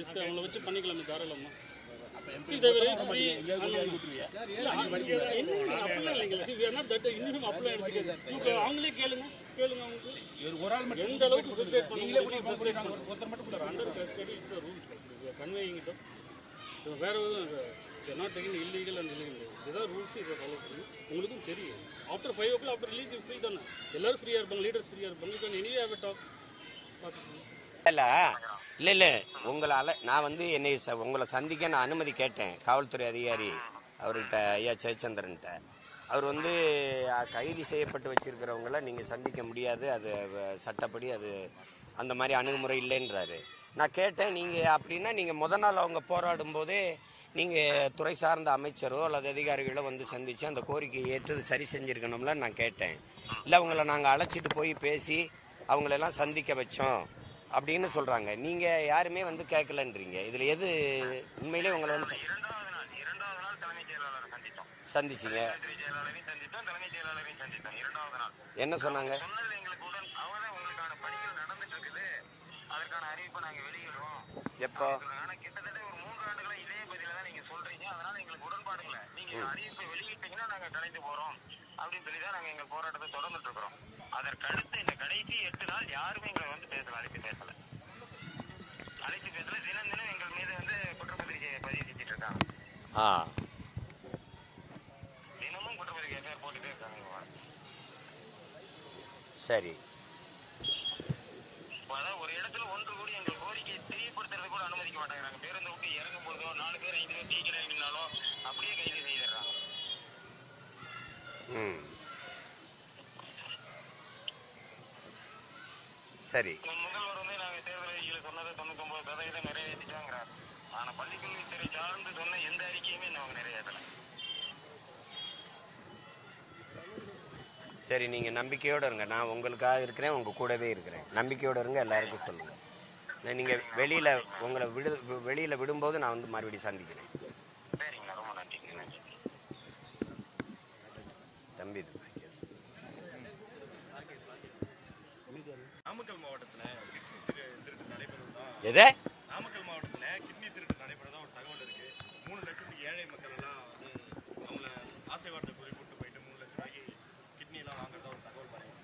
டிஸ்க அவங்கள வச்சு பண்ணிக்கலாமே தாராளமா. அவங்களே கேளுங்க கேளுங்க அவங்களுக்கு. எந்த அளவுக்கு. இது வேற எதுவும் not taking illegal and illegal இதுதான் ரூல்ஸ் இதை ஃபாலோ பண்ணி உங்களுக்கும் தெரியும். After five o'clock after release free தானே. எல்லாரும் ஃப்ரீயாக இருப்பாங்க லீடர்ஸ் ஃப்ரீயாக இருப்பாங்க. You can anyway have talk பார்த்துக்கோங்க இல்ல இல்ல. உங்களால நான் வந்து என்னை ச- உங்களை சந்திக்க நான் அனுமதி கேட்டேன். காவல்துறை அதிகாரி அவர்கிட்ட ஐயா ஜெயச்சந்திரன்ட்ட. அவர் வந்து கைது செய்யப்பட்டு வச்சிருக்கிறவங்கள நீங்க சந்திக்க முடியாது. அது அஹ், சட்டப்படி அது அந்த மாதிரி அணுகுமுறை இல்லைன்றாரு. நான் கேட்டேன் நீங்க அப்படின்னா நீங்க முத நாள் அவங்க போராடும் போதே நீங்க துறை சார்ந்த அமைச்சரோ அல்லது அதிகாரிகளோ வந்து சந்திச்சு அந்த கோரிக்கையை ஏற்று சரி செஞ்சிருக்கணும்ல நான் கேட்டேன். இல்ல அவங்கள நாங்க அழைச்சிட்டு போய் பேசி அவங்களெல்லாம் சந்திக்க வச்சோம். அப்படின்னு சொல்றாங்க. நீங்க யாருமே வந்து கேட்கலன்றீங்க. இதுல எது உண்மையிலே உங்களை வந்து ச- இரண்டாவது நாள் இரண்டாவது நாள் தலைமைச் செயலாளரை சந்தித்தோம். சந்திச்சீங்க. என்ன சொன்னாங்க? எப்போ? கிட்டத்தட்ட அப்படின்னு சொல்லி தான் நாங்க எங்க போராட்டத்தை தொடர்ந்துட்டு இருக்கிறோம். அதற்கடுத்து இந்த கடைசி எட்டு நாள் யாருமே எங்களை வந்து பேசல அழைத்து பேசல. அழைத்து பேசல தினம் தினம் எங்கள் மீது வந்து குற்றப்பத்திரிகை பதிவு செஞ்சுட்டு இருக்காங்க. தினமும் குற்றப்பத்திரிகை எஃப்ஐஆர் போட்டுட்டே இருக்காங்க. சரி. ஒரு இடத்துல ஒன்று கூடி எங்கள் கோரிக்கையை தெரியப்படுத்துறது கூட அனுமதிக்க மாட்டேங்கிறாங்க. பேருந்து விட்டு இறங்கும் பொழுதோ நாலு பேர் ஐந்து பேர் இறங்கினாலோ அப்படியே கைது செய்திடுறாங்க. சரி. முதல்வர் வந்து நாங்க தேர்தல் அறிக்கையில சொன்னதை தொண்ணூத்தொன்பது சதவீதம் நிறைவேற்றிட்டாங்கிறார். ஆனா பள்ளிக்கல்வித்துறை சார்ந்து சொன்ன எந்த அறிக்கையுமே அவங்க நிறைவேற்றல. சரி நீங்க நம்பிக்கையோட இருங்க. நான் உங்களுக்காக இருக்கிறேன் உங்க கூடவே இருக்கிறேன். நம்பிக்கையோட இருங்க எல்லாருக்கும் சொல்லுங்க. நான் நீங்க வெளியில உங்களை விடு வெளியில விடும்போது நான் வந்து மறுபடியும் சந்திக்கிறேன் சரிங்கண்ணா ரொம்ப நன்றி நன்றி தம்பி இது. நாமக்கல் மாவட்டத்துல கிட்னி திரு- திருட்டு நடைபெறுவதா எதை நாமக்கல் மாவட்டத்துல கிட்னி திருட்டு நடைபெறதா ஒரு தகவல் இருக்கு மூணு லட்சத்துக்கு ஏழை மக்கள் எல்லாம் வந்து அவங்கள ஆசை வார்த்தை கூறி கூட்டு போயிட்டு மூணு லட்சம் ரூபாய்க்கு கிட்னி எல்லாம் வாங்குறதா ஒரு தகவல் பாருங்க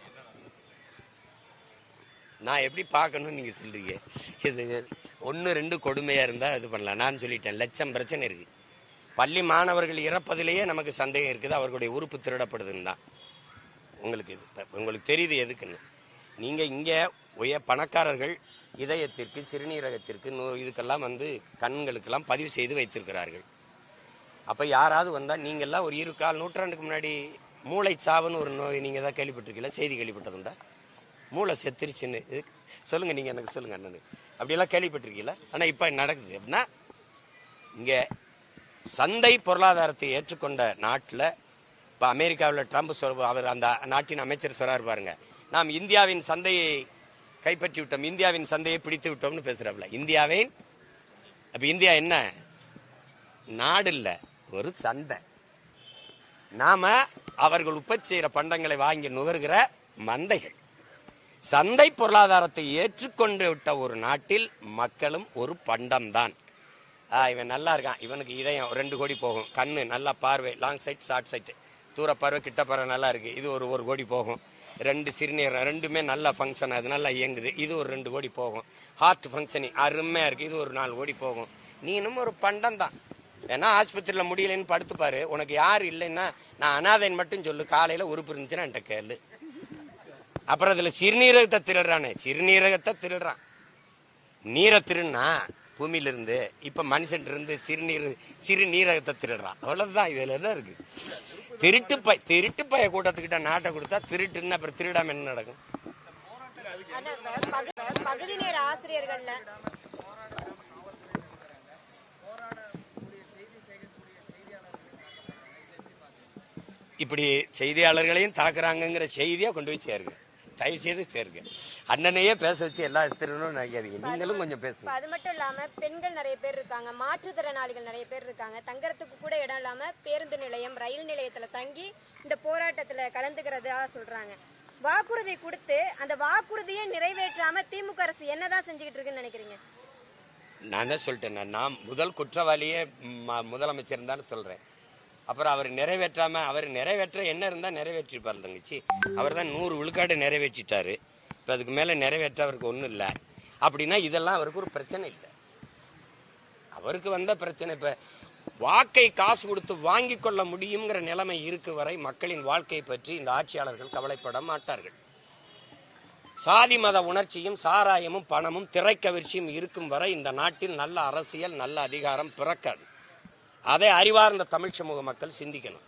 என்ன நடந்தது? நான் எப்படி பார்க்கணும்னு நீங்கள் சொல்கிறீங்க இது ஒன்று ரெண்டு கொடுமையாக இருந்தால் இது பண்ணலாம். நான் சொல்லிட்டேன் லட்சம் பிரச்சனை இருக்குது பள்ளி மாணவர்கள் இறப்பதிலேயே நமக்கு சந்தேகம் இருக்குது. அவர்களுடைய உறுப்பு திருடப்படுதுன்னு தான். உங்களுக்கு இது உங்களுக்கு தெரியுது எதுக்குன்னு. நீங்கள் இங்கே உய பணக்காரர்கள் இதயத்திற்கு சிறுநீரகத்திற்கு நோ- இதுக்கெல்லாம் வந்து கண்களுக்கெல்லாம் பதிவு செய்து வைத்திருக்கிறார்கள். அப்போ யாராவது வந்தால் நீங்கள்லாம் ஒரு இரு கால் நூற்றாண்டுக்கு முன்னாடி மூளைச்சாவுன்னு ஒரு நோய் நீங்கள் தான் கேள்விப்பட்டிருக்கீங்களா? செய்தி கேள்விப்பட்டதுண்டா? மூளை செத்துருச்சுன்னு. இது- சொல்லுங்க நீங்க எனக்கு சொல்லுங்க அண்ணனு. அப்படியெல்லாம் கேள்விப்பட்டிருக்கீங்களா? ஆனா இப்ப நடக்குது? அப்படின்னா இங்க சந்தை பொருளாதாரத்தை ஏற்றுக்கொண்ட நாட்டில் இப்போ அமெரிக்காவில் ட்ரம்ப் சொல் அவர் அந்த நாட்டின் அமைச்சர் சொல்றாரு பாருங்க. நாம் இந்தியாவின் சந்தையை கைப்பற்றி விட்டோம் இந்தியாவின் சந்தையை பிடித்து விட்டோம்னு பேசுறாப்புல. இந்தியாவின் அப்ப இந்தியா என்ன? நாடு இல்ல ஒரு சந்தை. நாம அவர்கள் உற்பத்தி செய்யற பண்டங்களை வாங்கி நுகர்கிற மந்தைகள். சந்தை பொருளாதாரத்தை ஏற்றுக்கொண்டு விட்ட ஒரு நாட்டில் மக்களும் ஒரு பண்டம்தான். இவன் நல்லா இருக்கான். இவனுக்கு இதயம் ரெண்டு கோடி போகும். கண்ணு நல்லா பார்வை லாங் சைட் ஷார்ட் சைட் தூர பார்வை கிட்ட பார்வை நல்லா இருக்கு. இது ஒரு ஒரு கோடி போகும். ரெண்டு சிறுநீரம் ரெண்டுமே நல்லா ஃபங்க்ஷன் அது நல்லா இயங்குது. இது ஒரு ரெண்டு கோடி போகும். ஹார்ட் ஃபங்க்ஷனிங் அருமையாக இருக்குது இது ஒரு நாலு கோடி போகும். நீனும் ஒரு பண்டம் தான் ஏன்னா ஆஸ்பத்திரியில் முடியலன்னு படுத்துப்பாரு. உனக்கு யார் இல்லைன்னா நான் அனாதைன்னு மட்டும் சொல்லு. காலையில் உறுப்பு இருந்துச்சுன்னா என்கிட்ட கேளு. அப்புறம் அதுல சிறுநீரகத்தை திருடுறானே. சிறுநீரகத்தை திருடுறான். நீரை திருடுனா பூமியில இருந்து இப்ப மனுஷன் இருந்து சிறுநீர் சிறுநீரகத்தை திருடுறான். அவ்வளவுதான் இதுல என்ன இருக்கு? திருட்டு பய திருட்டு பய கூட்டத்துக்கிட்ட நாட்டை கொடுத்தா திருட்டுன்னு அப்புறம் திருடாம என்ன நடக்கும்? பகுதி நேர ஆசிரியர்கள்ல. இப்படி செய்தியாளர்களையும் தாக்குறாங்கங்கிற செய்தியா கொண்டு போய் சேருங்க தயவு செய்து சேருங்க அண்ணனையே பேச வச்சு எல்லா திருடணும்னு நினைக்காதீங்க. நீங்களும் கொஞ்சம் பேசுங்க. அது மட்டும் இல்லாம பெண்கள் நிறைய பேர் இருக்காங்க மாற்றுத்திறனாளிகள் நிறைய பேர் இருக்காங்க. தங்கறதுக்கு கூட இடம் இல்லாம பேருந்து நிலையம் ரயில் நிலையத்துல தங்கி இந்த போராட்டத்துல கலந்துக்கிறதா சொல்றாங்க. வாக்குறுதி கொடுத்து அந்த வாக்குறுதியை நிறைவேற்றாம திமுக அரசு என்னதான் செஞ்சுக்கிட்டு இருக்குன்னு நினைக்கிறீங்க? நான் தான் சொல்லிட்டேன். நான் முதல் குற்றவாளியே முதலமைச்சர் தான் சொல்றேன். அப்புறம் அவர் நிறைவேற்றாம அவர் நிறைவேற்ற என்ன இருந்தா நிறைவேற்றிருப்பார் தங்கச்சி. அவர் தான் நூறு விழுக்காடு நிறைவேற்றிட்டாரு. இப்ப அதுக்கு மேல நிறைவேற்ற அவருக்கு ஒண்ணும் இல்லை. அப்படின்னா இதெல்லாம் அவருக்கு ஒரு பிரச்சனை இல்லை. அவருக்கு வந்த பிரச்சனை இப்ப வாக்கை காசு கொடுத்து வாங்கி கொள்ள முடியுங்கிற நிலைமை இருக்கு வரை மக்களின் வாழ்க்கை பற்றி இந்த ஆட்சியாளர்கள் கவலைப்பட மாட்டார்கள். சாதி மத உணர்ச்சியும் சாராயமும் பணமும் திரைக்கவிர்ச்சியும் இருக்கும் வரை இந்த நாட்டில் நல்ல அரசியல் நல்ல அதிகாரம் பிறக்காது. அதை அறிவார்ந்த தமிழ் சமூக மக்கள் சிந்திக்கணும்.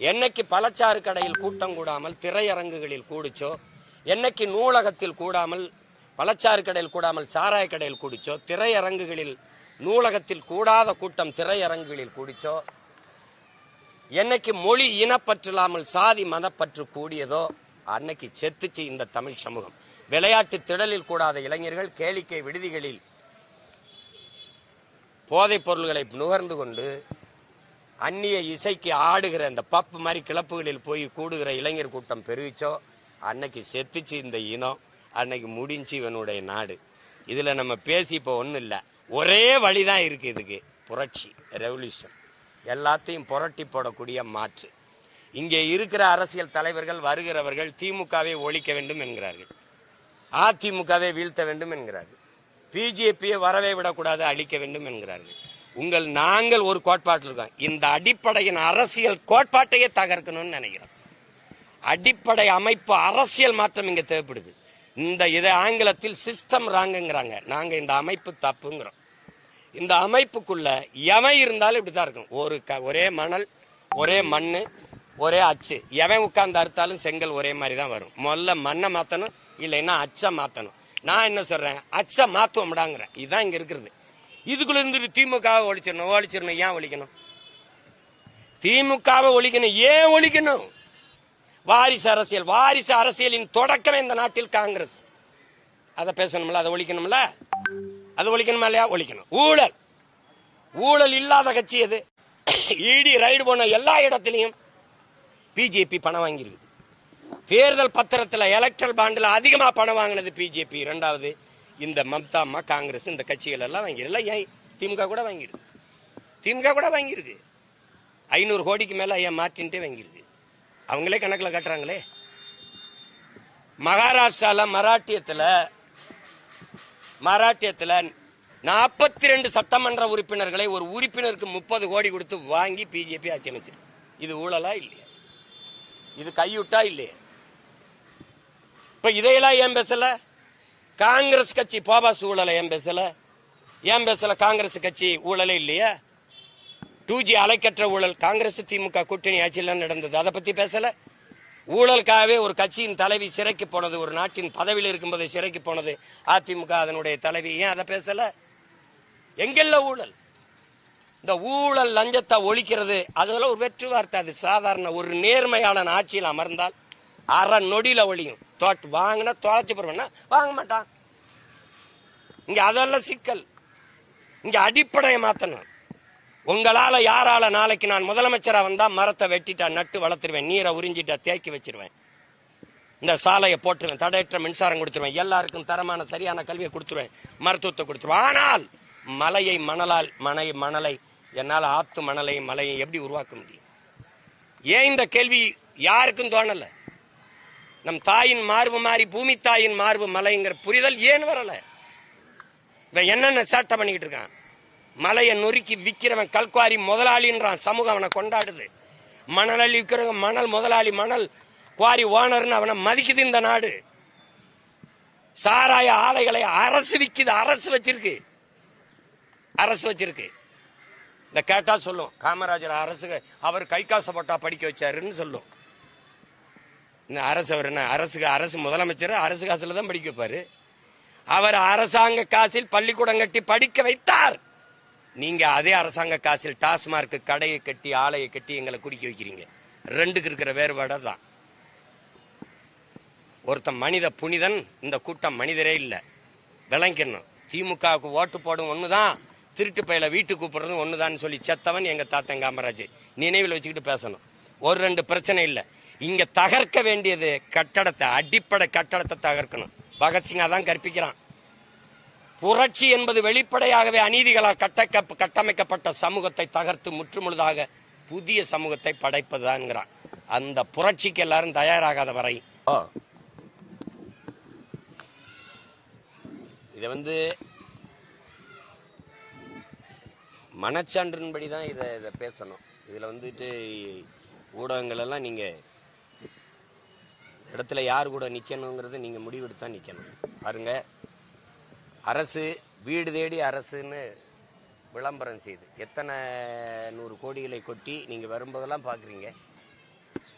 என்னைக்கு பழச்சாறு கடையில் கூட்டம் கூடாமல் திரையரங்குகளில் கூடிச்சோ என்னைக்கு நூலகத்தில் கூடாமல் பழச்சாறு கடையில் கூடாமல் சாராய கடையில் கூடிச்சோ திரையரங்குகளில் நூலகத்தில் கூடாத கூட்டம் திரையரங்குகளில் கூடிச்சோ என்னைக்கு மொழி இனப்பற்றில்லாமல் சாதி மதப்பற்று கூடியதோ அன்னைக்கு செத்துச்சு இந்த தமிழ் சமூகம். விளையாட்டு திடலில் கூடாத இளைஞர்கள் கேளிக்கை விடுதிகளில் போதைப் பொருள்களை நுகர்ந்து கொண்டு அந்நிய இசைக்கு ஆடுகிற இந்த பப்பு மாதிரி கிளப்புகளில் போய் கூடுகிற இளைஞர் கூட்டம் பெருகிச்சோ? அன்னைக்கு செத்துச்சு இந்த இனம். அன்னைக்கு முடிஞ்சு இவனுடைய நாடு. இதுல நம்ம பேசி இப்போ ஒன்றும் இல்லை. ஒரே வழிதான் இருக்கு இதுக்கு. புரட்சி ரெவல்யூஷன் எல்லாத்தையும் புரட்டி போடக்கூடிய மாற்று. இங்கே இருக்கிற அரசியல் தலைவர்கள் வருகிறவர்கள் திமுகவை ஒழிக்க வேண்டும் என்கிறார்கள். அதிமுகவை வீழ்த்த வேண்டும் என்கிறார்கள். பிஜேபியை வரவே விடக்கூடாது அழிக்க வேண்டும் என்கிறார்கள். உங்கள் நாங்கள் ஒரு கோட்பாட்டில் இருக்கோம். இந்த அடிப்படையின் அரசியல் கோட்பாட்டையே தகர்க்கணும்னு நினைக்கிறோம். அடிப்படை அமைப்பு அரசியல் மாற்றம் இங்க தேவைப்படுது. இந்த இதை ஆங்கிலத்தில் சிஸ்டம் ராங்குங்கிறாங்க நாங்க இந்த அமைப்பு தப்புங்கிறோம். இந்த அமைப்புக்குள்ள எவன் இருந்தாலும் இப்படிதான் இருக்கும் ஒரு க- ஒரே மணல் ஒரே மண்ணு ஒரே அச்சு. எவன் உட்கார்ந்து அறுத்தாலும் செங்கல் ஒரே மாதிரி தான் வரும். முதல்ல மண்ணை மாத்தணும் இல்லைன்னா அச்சை மாத்தணும். நான் என்ன சொல்றேன்? அச்சை மாத்துவோம்டாங்கிறேன். இதுதான் இங்க இருக்கிறது. இதுக்குள்ள இருந்து திமுகவை ஒழிச்சிடணும் ஒழிச்சிடணும். ஏன் ஒழிக்கணும்? திமுகவை ஒழிக்கணும். ஏன் ஒழிக்கணும்? வாரிசு அரசியல் வாரிசு அரசியலின் தொடக்கமே இந்த நாட்டில் காங்கிரஸ். அதை பேசணும்ல? அதை ஒழிக்கணும்ல? அது ஒழிக்கணுமா இல்லையா? ஒழிக்கணும். ஊழல். ஊழல் இல்லாத கட்சி எது? இடி ரைடு போன எல்லா இடத்திலையும் பிஜேபி பணம் வாங்கியிருக்குது. தேர்தல் பத்திரத்தில் எலக்ட்ரல் பாண்டில் அதிகமாக பணம் வாங்கினது பிஜேபி. ரெண்டாவது இந்த மம்தா அம்மா காங்கிரஸ் இந்த கட்சிகள் எல்லாம் வாங்கிருல ஏன்? திமுக கூட வாங்கிடுது திமுக கூட வாங்கியிருக்கு ஐநூறு கோடிக்கு மேல ஐயா மார்டின்ட்டே வாங்கியிருக்கு அவங்களே கணக்கில் கட்டுறாங்களே. மகாராஷ்டிரால மராட்டியத்தில் மராட்டியத்தில் நாற்பத்தி ரெண்டு சட்டமன்ற உறுப்பினர்களை ஒரு உறுப்பினருக்கு முப்பது கோடி கொடுத்து வாங்கி பிஜேபி ஆட்சி அமைச்சிருக்கு. இது ஊழலா இல்லையா? இது கையுட்டா இல்லையா? இப்ப இதையெல்லாம் ஏன் பேசல? காங்கிரஸ் கட்சி போபாஸ் ஊழலை ஏன் பேசல? ஏன் பேசல காங்கிரஸ் கட்சி ஊழலே இல்லையா? டூ ஜி அலைக்கற்ற ஊழல் காங்கிரஸ் திமுக கூட்டணி ஆட்சியில் நடந்தது. அதை பத்தி பேசல? ஊழலுக்காகவே ஒரு கட்சியின் தலைவி சிறைக்கு போனது ஒரு நாட்டின் பதவியில் இருக்கும்போது சிறைக்கு போனது அதிமுக அதனுடைய தலைவி. ஏன் அதை பேசல? எங்கெல்ல ஊழல்? இந்த ஊழல் லஞ்சத்தை ஒழிக்கிறது அதெல்லாம் ஒரு வெற்று வார்த்தை. அது சாதாரண ஒரு நேர்மையாளன் ஆட்சியில் அமர்ந்தால் அரை நொடியில ஒழியும் தோட்டு வாங்கினா தொலைச்சு போடுவேன்னா வாங்க மாட்டான். இங்க அதெல்லாம் சிக்கல். இங்க அடிப்படையை மாத்தணும். உங்களால யாரால நாளைக்கு நான் முதலமைச்சரா வந்தா மரத்தை வெட்டிட்டா நட்டு வளர்த்துருவேன் நீரை உறிஞ்சிட்டா தேக்கி வச்சிருவேன். இந்த சாலையை போட்டுருவேன் தடையற்ற மின்சாரம் கொடுத்துருவேன் எல்லாருக்கும் தரமான சரியான கல்வியை கொடுத்துருவேன் மருத்துவத்தை கொடுத்துருவேன். ஆனால் மலையை மணலால் மனை மணலை என்னால் ஆத்து மணலை மலையை எப்படி உருவாக்க முடியும்? ஏன் இந்த கேள்வி யாருக்கும் தோணலை? நம் தாயின் மார்பு மாறி பூமி தாயின் மார்பு மலைங்கிற புரிதல் ஏன் வரல? இவன் என்னென்ன சேட்டை பண்ணிக்கிட்டு இருக்கான்? மலையை நொறுக்கி விற்கிறவன் கல்குவாரி முதலாளின்றான் சமூகம் அவனை கொண்டாடுது. மணல் அள்ளி விற்கிறவங்க மணல் முதலாளி மணல் குவாரி ஓனர்னு அவனை மதிக்குது இந்த நாடு. சாராய ஆலைகளை அரசு விற்குது அரசு வச்சிருக்கு. அரசு வச்சிருக்கு. இந்த கேட்டா சொல்லும். காமராஜர் அரசு அவர் கை காசை போட்டா படிக்க வச்சாருன்னு சொல்லும். இந்த அரசு அவர் என்ன அரசுக்கு அரசு முதலமைச்சர் அரசு காசுல தான் படிக்க வைப்பாரு. அவர் அரசாங்க காசில் பள்ளிக்கூடம் கட்டி படிக்க வைத்தார். நீங்க அதே அரசாங்க காசில் டாஸ்மார்க் கடையை கட்டி ஆலையை கட்டி எங்களை குடிக்க வைக்கிறீங்க. ரெண்டுக்கு இருக்கிற வேறுபாடு தான் ஒருத்தன் மனித புனிதன் இந்த கூட்டம் மனிதரே இல்லை. விளங்கிக்கணும் திமுகவுக்கு ஓட்டு போடும் ஒண்ணுதான் திருட்டு பயில வீட்டுக்கு கூப்பிடுறது ஒண்ணுதான் சொல்லி செத்தவன் எங்க தாத்தன் காமராஜ். நினைவில் வச்சுக்கிட்டு பேசணும். ஒரு ரெண்டு பிரச்சனை இல்லை. இங்க தகர்க்க வேண்டியது கட்டடத்தை அடிப்படை கட்டடத்தை தகர்க்கணும். பகத்சிங் அதான் கற்பிக்கிறான். புரட்சி என்பது வெளிப்படையாகவே அநீதிகளால் கட்டக்க கட்டமைக்கப்பட்ட சமூகத்தை தகர்த்து முற்றுமுழுதாக புதிய சமூகத்தை படைப்பதுதான்ங்கிறான். அந்த புரட்சிக்கு எல்லாரும் தயாராகாத வரை. இதை வந்து மனச்சான்றின்படி தான் இதை இதை பேசணும். இதில் வந்துட்டு ஊடகங்கள் எல்லாம் நீங்கள் இடத்துல யார் கூட நிற்கணுங்கிறத நீங்கள் முடிவெடுத்து தான் நிற்கணும் பாருங்க. அரசு வீடு தேடி அரசுன்னு விளம்பரம் செய்து. எத்தனை நூறு கோடிகளை கொட்டி நீங்கள் வரும்போதெல்லாம் பார்க்குறீங்க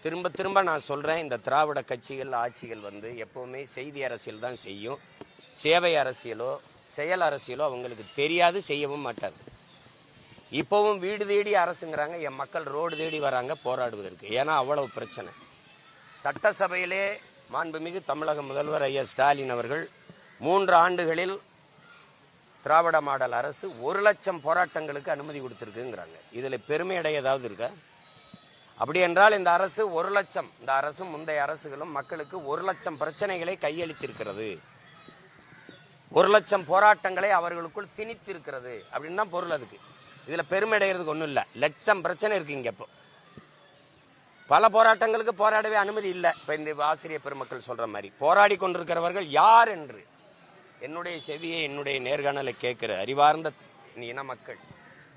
திரும்ப திரும்ப நான் சொல்கிறேன் இந்த திராவிட கட்சிகள் ஆட்சிகள் வந்து எப்போவுமே செய்தி அரசியல் தான் செய்யும். சேவை அரசியலோ செயல் அரசியலோ அவங்களுக்கு தெரியாது செய்யவும் மாட்டார் இப்போவும் வீடு தேடி அரசுங்கிறாங்க என் மக்கள் ரோடு தேடி வராங்க போராடுவதற்கு. ஏன்னா அவ்வளவு பிரச்சனை. சட்டசபையிலே மாண்புமிகு தமிழக முதல்வர் ஐயா ஸ்டாலின் அவர்கள் மூன்று ஆண்டுகளில் திராவிட மாடல் அரசு ஒரு லட்சம் போராட்டங்களுக்கு அனுமதி கொடுத்துருக்குங்கிறாங்க. இதில் பெருமை அடைய ஏதாவது இருக்கா? அப்படி என்றால் இந்த அரசு ஒரு லட்சம் இந்த அரசும் முந்தைய அரசுகளும் மக்களுக்கு ஒரு லட்சம் பிரச்சனைகளை கையளித்திருக்கிறது. ஒரு லட்சம் போராட்டங்களை அவர்களுக்குள் திணித்திருக்கிறது. அப்படின்னு தான் பொருள் அதுக்கு. இதில் பெருமை அடைகிறதுக்கு ஒன்றும் இல்லை. லட்சம் பிரச்சனை இருக்கு இங்கே இப்போ பல போராட்டங்களுக்கு போராடவே அனுமதி இல்லை. இப்ப இந்த ஆசிரியர் பெருமக்கள் சொல்ற மாதிரி. போராடி கொண்டிருக்கிறவர்கள் யார் என்று. என்னுடைய செவியை என்னுடைய நேர்காணலை கேட்கிற அறிவார்ந்த இன மக்கள்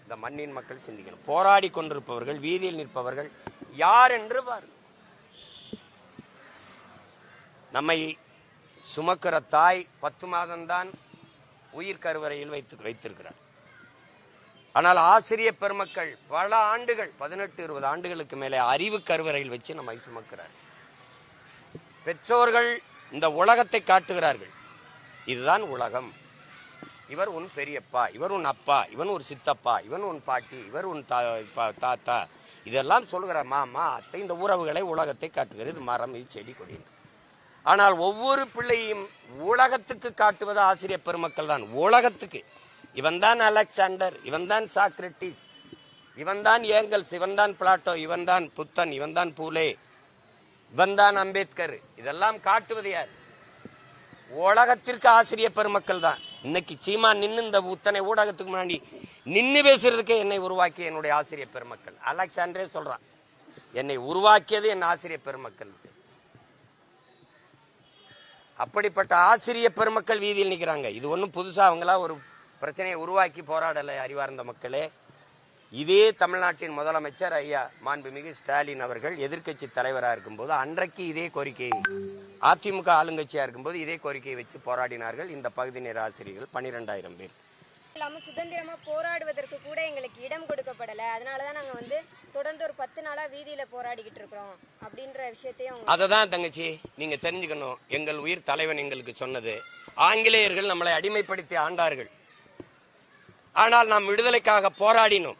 இந்த மண்ணின் மக்கள் சிந்திக்கணும். போராடி கொண்டிருப்பவர்கள் வீதியில் நிற்பவர்கள் யார் என்று பாரு. நம்மை சுமக்கிற தாய் பத்து மாதம்தான் உயிர் கருவறையில் வைத்து வைத்திருக்கிறார் ஆனால் ஆசிரியர் பெருமக்கள் பல ஆண்டுகள் பதினெட்டு இருபது ஆண்டுகளுக்கு மேலே அறிவு கருவறையில் வச்சு நம்மை சுமக்கிறார் பெற்றோர்கள் இந்த உலகத்தை காட்டுகிறார்கள். இதுதான் உலகம். இவர் உன் பெரியப்பா இவர் உன் அப்பா இவன் ஒரு சித்தப்பா இவன் உன் பாட்டி இவர் உன் தா- பா- தாத்தா. இதெல்லாம் சொல்கிற மாமா அத்தை இந்த உறவுகளை உலகத்தை காட்டுகிறது மரம் இது செடி கொடி. ஆனால் ஒவ்வொரு பிள்ளையும் உலகத்துக்கு காட்டுவது ஆசிரியர் பெருமக்கள் தான். உலகத்துக்கு. இவன் தான் அலெக்சாண்டர் இவன் தான் சாக்ரட்டிஸ் இவன் தான் ஏங்கல்ஸ் இவன் தான் பிளாட்டோ இவன் தான் புத்தன் இவன் தான் பூலே இவன் தான் அம்பேத்கர். இதெல்லாம் காட்டுவது யார்? உலகத்திற்கு ஆசிரியர் பெருமக்கள் தான். இன்னைக்கு சீமா நின்று இந்த உத்தனை ஊடகத்துக்கு முன்னாடி நின்று பேசுறதுக்கே என்னை உருவாக்கிய என்னுடைய ஆசிரியர் பெருமக்கள். அலெக்சாண்டரே சொல்றான் என்னை உருவாக்கியது என் ஆசிரியர் பெருமக்கள். அப்படிப்பட்ட ஆசிரியர் பெருமக்கள் வீதியில் நிற்கிறாங்க இது ஒன்றும் புதுசாக அவங்களா ஒரு பிரச்சனையை உருவாக்கி போராடலை அறிவார்ந்த மக்களே இதே தமிழ்நாட்டின் முதலமைச்சர் ஐயா மாண்புமிகு ஸ்டாலின் அவர்கள் எதிர்க்கட்சி தலைவராக இருக்கும்போது அன்றைக்கு இதே கோரிக்கை அதிமுக ஆளுங்கட்சியா இருக்கும்போது இதே கோரிக்கையை வச்சு போராடினார்கள் இந்த பகுதி நேர ஆசிரியர்கள் பன்னிரெண்டாயிரம் பேர். இல்லாம சுதந்திரமா போராடுவதற்கு கூட எங்களுக்கு இடம் கொடுக்கப்படல. அதனாலதான் நாங்க வந்து தொடர்ந்து ஒரு பத்து நாளா வீதியில போராடிக்கிட்டு இருக்கிறோம் அப்படின்ற விஷயத்தையும் அவங்க அதை தான் தங்கச்சி நீங்க தெரிஞ்சுக்கணும். எங்கள் உயிர் தலைவன் எங்களுக்கு சொன்னது. ஆங்கிலேயர்கள் நம்மளை அடிமைப்படுத்தி ஆண்டார்கள். ஆனால் நாம் விடுதலைக்காக போராடினோம்.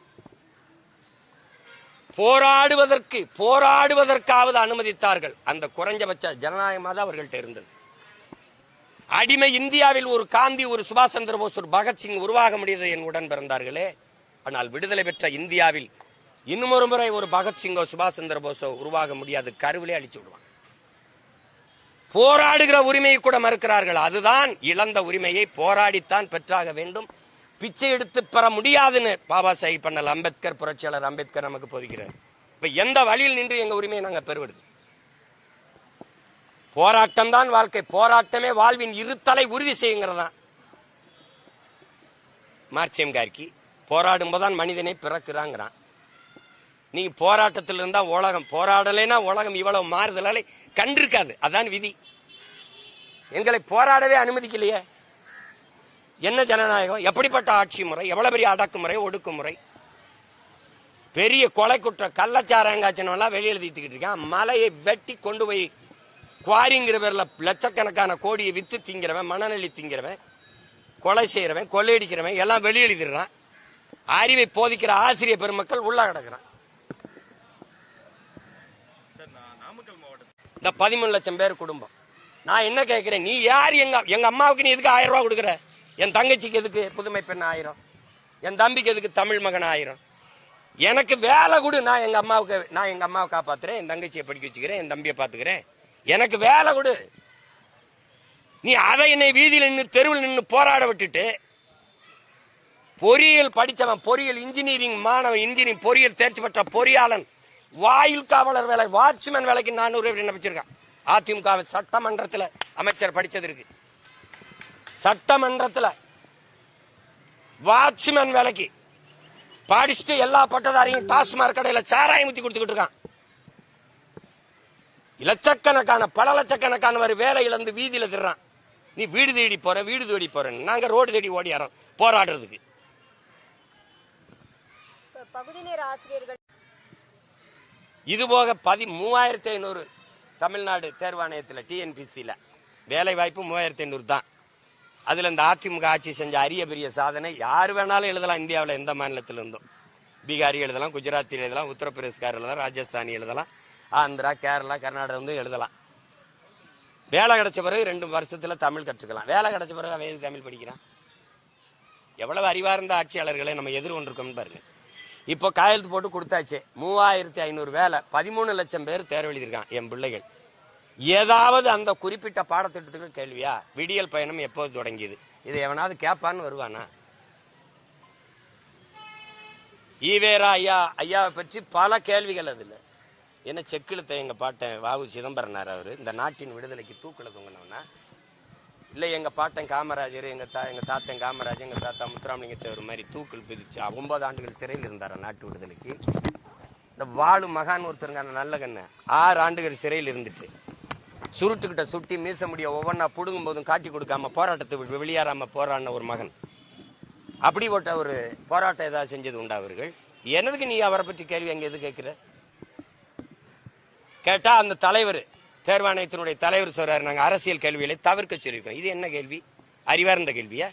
போராடுவதற்கு போராடுவதற்காவது அனுமதித்தார்கள். அந்த குறைஞ்சபட்ச ஜனநாயகமாக தான் அவர்கள்ட்ட இருந்தது. அடிமை இந்தியாவில் ஒரு காந்தி ஒரு சுபாஷ் சந்திர போஸ் ஒரு பகத்சிங் உருவாக முடியது என் உடன் பிறந்தார்களே. ஆனால் விடுதலை பெற்ற இந்தியாவில் இன்னும் ஒரு முறை ஒரு பகத்சிங்கோ சுபாஷ் சந்திர போஸோ உருவாக முடியாது. கருவிலே அழிச்சு விடுவான் போராடுகிற உரிமையை கூட மறுக்கிறார்கள். அதுதான் இழந்த உரிமையை போராடித்தான் பெற்றாக வேண்டும். பிச்சை எடுத்து பெற முடியாதுன்னு பாபா சாஹிப் பண்ணல். அம்பேத்கர் புரட்சியாளர் அம்பேத்கர் நமக்கு போதிக்கிறார். இப்ப எந்த வழியில் நின்று எங்க உரிமையை நாங்க பெறுவது? போராட்டம் தான் வாழ்க்கை. போராட்டமே வாழ்வின் இருத்தலை உறுதி செய்யுங்கிறதா மார்ச்சியம் கார்கி போராடும் போதுதான் மனிதனை பிறக்கிறாங்கிறான். நீங்க போராட்டத்தில் இருந்தா உலகம் போராடலைன்னா உலகம் இவ்வளவு மாறுதலாலே கண்டிருக்காது. அதான் விதி. எங்களை போராடவே அனுமதிக்கலையே. என்ன ஜனநாயகம்? எப்படிப்பட்ட ஆட்சி முறை? எவ்வளவு பெரிய அடக்குமுறை ஒடுக்குமுறை பெரிய கொலை குற்றம் கள்ளச்சாராயங்காய்ச்சனெல்லாம் வெளியில் தீத்துக்கிட்டு இருக்கான். மலையை வெட்டி கொண்டு போய் குவாரிங்கிற பேர்ல லட்சக்கணக்கான கோடியை வித்து திங்கிறவன் மணநெல்லி திங்கிறவன் கொலை செய்யறவன் கொள்ளையடிக்கிறவன் எல்லாம் வெளியெழுதிடுறான் அறிவை போதிக்கிற ஆசிரியர் பெருமக்கள் உள்ள கிடக்குறான். இந்த பதிமூணு லட்சம் பேர் குடும்பம். நான் என்ன கேட்கிறேன் நீ யார்? எங்க எங்க அம்மாவுக்கு நீ எதுக்கு ஆயிரம் ரூபாய் கொடுக்குற? என் தங்கச்சிக்கு எதுக்கு புதுமை பெண் ஆயிரம்? என் தம்பிக்கு எதுக்கு தமிழ் மகன் ஆயிரம்? எனக்கு வேலை கொடு நான் எங்க அம்மாவுக்கு நான் எங்க அம்மாவை காப்பாத்துறேன் என் தங்கச்சியை படிக்க வச்சுக்கிறேன் என் தம்பியை பாத்துக்கிறேன். எனக்கு வேலை கொடு. நீ அதை என்னை வீதியில் நின்று தெருவில் நின்று போராட விட்டுட்டு பொறியியல் படித்தவன் பொறியியல் இன்ஜினியரிங் மாணவன் இன்ஜினியரிங் பொறியியல் தேர்ச்சி பெற்ற பொறியாளன் வாயில் காவலர் வேலை வாட்ச்மேன் வேலைக்கு நானூறு பேர் வச்சிருக்கான். அதிமுக சட்டமன்றத்தில் அமைச்சர் படிச்சது இருக்கு. சட்டமன்றத்தில் வாட்ச்மேன் வேலைக்கு படிச்சுட்டு எல்லா பட்டதாரியும் டாஸ்மாக் கடையில சாராயம் ஊத்தி கொடுத்துக்கிட்டு இருக்கான். லட்சக்கணக்கான பல லட்சக்கணக்கானவர் வேலை இழந்து வீதியில திடுறான் நீ வீடு தேடி போற வீடு தேடி போற நாங்க ரோடு தேடி ஓடியாரோம் போராடுறதுக்கு. பகுதி நேர ஆசிரியர்கள் இது போக பதி மூவாயிரத்தி ஐநூறு தமிழ்நாடு தேர்வாணையத்தில் டிஎன்பிசியில் வேலை வாய்ப்பு மூவாயிரத்தி ஐநூறு தான். அதில் இந்த அதிமுக ஆட்சி செஞ்ச அரிய பெரிய சாதனை யார் வேணாலும் எழுதலாம். இந்தியாவில் எந்த மாநிலத்தில் இருந்தும் பீகாரி எழுதலாம் குஜராத்தில் எழுதலாம் உத்தரப்பிரதேஷ்கார் எழுதலாம் ராஜஸ்தானி எழுதலாம் ஆந்திரா கேரளா கர்நாடகா வந்து எழுதலாம். வேலை கிடைச்ச பிறகு ரெண்டு வருஷத்துல தமிழ் கற்றுக்கலாம். வேலை கிடைச்ச பிறகு அவன் தமிழ் படிக்கிறான்? எவ்வளவு அறிவார்ந்த ஆட்சியாளர்களை நம்ம எதிர்கொண்டிருக்கோம்னு பாருங்க. இப்போ கையெழுத்து போட்டு கொடுத்தாச்சு. மூவாயிரத்தி ஐநூறு வேலை பதிமூணு லட்சம் பேர் தேர்வு எழுதியிருக்கான் என் பிள்ளைகள். ஏதாவது அந்த குறிப்பிட்ட பாடத்திட்டத்துக்கு கேள்வியா? விடியல் பயணம் எப்போது தொடங்கியது? இதை எவனாவது கேட்பான்னு வருவானா? ஈவேரா ஐயா ஐயாவை பற்றி பல கேள்விகள் அதில். என்ன செக்கிழுத்த எங்கள் பாட்டன் வாவு சிதம்பரனார் அவர் இந்த நாட்டின் விடுதலைக்கு தூக்கில் தொங்கினவனா? இல்லை எங்கள் பாட்டன் காமராஜர் எங்கள் தா எங்கள் தாத்தன் காமராஜர் எங்கள் தாத்தா முத்துராமலிங்க தேவர் மாதிரி தூக்கில் பிதிச்சு ஒன்பது ஆண்டுகள் சிறையில் இருந்தார் நாட்டு விடுதலைக்கு? இந்த வாழும் மகான் ஒருத்தருங்க நல்ல கண்ணு ஆறு ஆண்டுகள் சிறையில் இருந்துட்டு. சுருட்டுக்கிட்ட சுட்டி மீச முடிய ஒவ்வொன்றா பிடுங்கும் போதும் காட்டி கொடுக்காம போராட்டத்தை விட்டு வெளியேறாம போராடின ஒரு மகன். அப்படி போட்ட ஒரு போராட்டம் ஏதாவது செஞ்சது உண்டா அவர்கள்? என்னதுக்கு நீ அவரை பற்றி கேள்வி அங்கே எது கேட்குற? கேட்டால் அந்த தலைவர் தேர்வாணையத்தினுடைய தலைவர் சொல்றாரு. நாங்கள் அரசியல் கேள்விகளை தவிர்க்க சொல்லியிருக்கோம். இது என்ன கேள்வி? அறிவார்ந்த கேள்வியா?